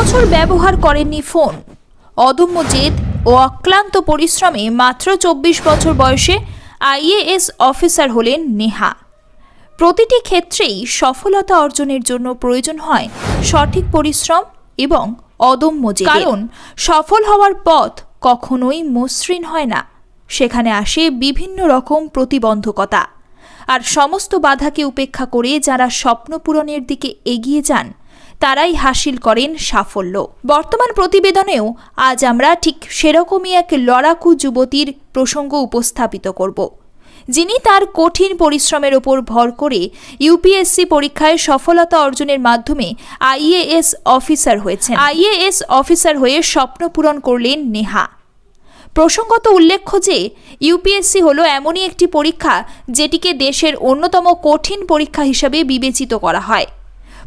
বছর ব্যবহার করেননি ফোন। অদম্য জেদ ও অক্লান্ত পরিশ্রমে মাত্র চব্বিশ বছর বয়সে আইএএস অফিসার হলেন নেহা। প্রতিটি ক্ষেত্রেই সফলতা অর্জনের জন্য প্রয়োজন হয় সঠিক পরিশ্রম এবং অদম্য জেদ। কারণ সফল হওয়ার পথ কখনোই মসৃণ হয় না। সেখানে আসে বিভিন্ন রকম প্রতিবন্ধকতা। আর সমস্ত বাধাকে উপেক্ষা করে যারা স্বপ্ন পূরণের দিকে এগিয়ে যান তারাই হাসিল করেন সাফল্য। বর্তমান প্রতিবেদনেও আজ আমরা ঠিক সেরকমই এক লড়াকু যুবতীর প্রসঙ্গ উপস্থাপিত করব। যিনি তার কঠিন পরিশ্রমের ওপর ভর করে ইউপিএসসি পরীক্ষায় সফলতা অর্জনের মাধ্যমে আইএএস অফিসার হয়েছেন। আইএএস অফিসার হয়ে স্বপ্ন পূরণ করলেন নেহা। প্রসঙ্গত উল্লেখ্য যে ইউপিএসসি হলো এমনই একটি পরীক্ষা যেটিকে দেশের অন্যতম কঠিন পরীক্ষা হিসাবে বিবেচিত করা হয়।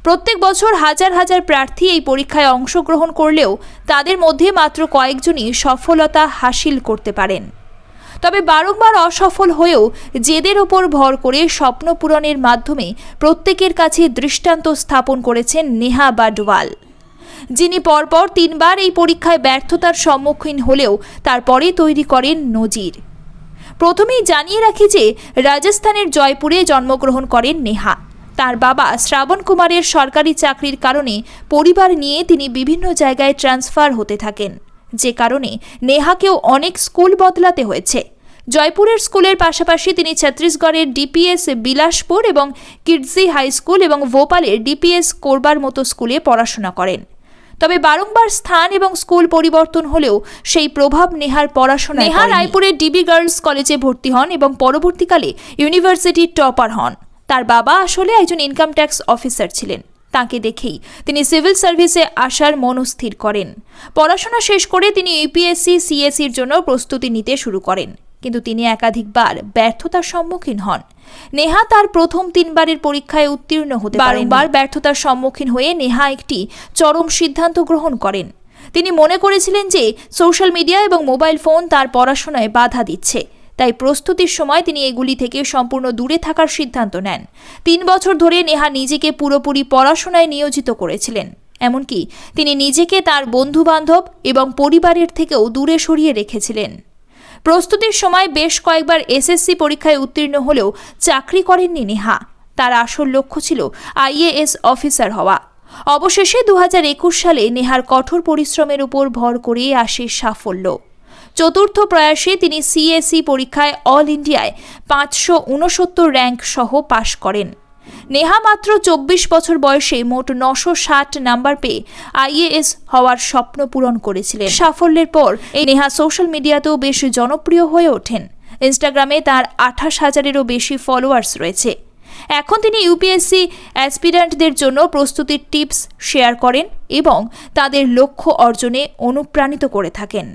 প্রত্যেক বছর হাজার হাজার প্রার্থী এই পরীক্ষায় অংশগ্রহণ করলেও তাদের মধ্যে মাত্র কয়েকজনই সফলতা হাসিল করতে পারেন। তবে বারংবার অসফল হয়েও জেদের ওপর ভর করে স্বপ্ন পূরণের মাধ্যমে প্রত্যেকের কাছে দৃষ্টান্ত স্থাপন করেছেন নেহা বাডওয়াল যিনি পরপর তিনবার এই পরীক্ষায় ব্যর্থতার সম্মুখীন হলেও তারপরে তৈরি করেন নজির। প্রথমেই জানিয়ে রাখি যে, রাজস্থানের জয়পুরে জন্মগ্রহণ করেন নেহা। তার বাবা শ্রাবণ কুমারের সরকারি চাকরির কারণে পরিবার নিয়ে তিনি বিভিন্ন জায়গায় ট্রান্সফার হতে থাকেন। যে কারণে নেহাকেও অনেক স্কুল বদলাতে হয়েছে। জয়পুরের স্কুলের পাশাপাশি তিনি ছত্তিশগড়ের ডিপিএস বিলাসপুর এবং কিডজি হাই স্কুল এবং ভোপালের ডিপিএস কোরবার মতো স্কুলে পড়াশোনা করেন। তবে বারংবার স্থান এবং স্কুল পরিবর্তন হলেও সেই প্রভাব নেহার পড়াশোনা নেহা রায়পুরের ডিবি গার্লস কলেজে ভর্তি হন এবং পরবর্তীকালে ইউনিভার্সিটির টপার হন। তার বাবা আসলে একজন ইনকাম ট্যাক্স অফিসার ছিলেন। তাকে দেখেই তিনি সিভিল সার্ভিসে আসার মনস্থির করেন। পড়াশোনা শেষ করে তিনি ইউপিএসসি সিএসসির জন্য প্রস্তুতি নিতে শুরু করেন। কিন্তু তিনি একাধিকবার ব্যর্থতার সম্মুখীন হন। নেহা তার প্রথম তিনবারের পরীক্ষায় উত্তীর্ণ হতে বারংবার ব্যর্থতার সম্মুখীন হয়ে নেহা একটি চরম সিদ্ধান্ত গ্রহণ করেন। তিনি মনে করেছিলেন যে সোশ্যাল মিডিয়া এবং মোবাইল ফোন তার পড়াশোনায় বাধা দিচ্ছে। তাই প্রস্তুতির সময় তিনি এগুলি থেকে সম্পূর্ণ দূরে থাকার সিদ্ধান্ত নেন। তিন বছর ধরে নেহা নিজেকে পুরোপুরি পড়াশোনায় নিয়োজিত করেছিলেন। এমনকি তিনি নিজেকে তার বন্ধু বান্ধব এবং পরিবারের থেকেও দূরে সরিয়ে রেখেছিলেন। প্রস্তুতির সময় বেশ কয়েকবার এসএসসি পরীক্ষায় উত্তীর্ণ হলেও চাকরি করেননি নেহা। তার আসল লক্ষ্য ছিল আইএএস অফিসার হওয়া। অবশেষে দু হাজার একুশ সালে নেহার কঠোর পরিশ্রমের উপর ভর করে আসে সাফল্য। চতুর্থ প্রয়াসে তিনি সিএসসি পরীক্ষায় অল ইন্ডিয়ায় পাঁচশো উনসত্তর র্যাঙ্ক সহ পাশ করেন। নেহা মাত্র চব্বিশ বছর বয়সে মোট নশো ষাট নাম্বার পেয়ে আইএএস হওয়ার স্বপ্ন পূরণ করেছিলেন। সাফল্যের পর এই নেহা সোশ্যাল মিডিয়াতেও বেশ জনপ্রিয় হয়ে ওঠেন। ইনস্টাগ্রামে তার আঠাশ হাজারেরও বেশি ফলোয়ার্স রয়েছে। এখন তিনি ইউপিএসসি অ্যাসপিরেন্টদের জন্য প্রস্তুতির টিপস শেয়ার করেন এবং তাদের লক্ষ্য অর্জনে অনুপ্রাণিত করে থাকেন।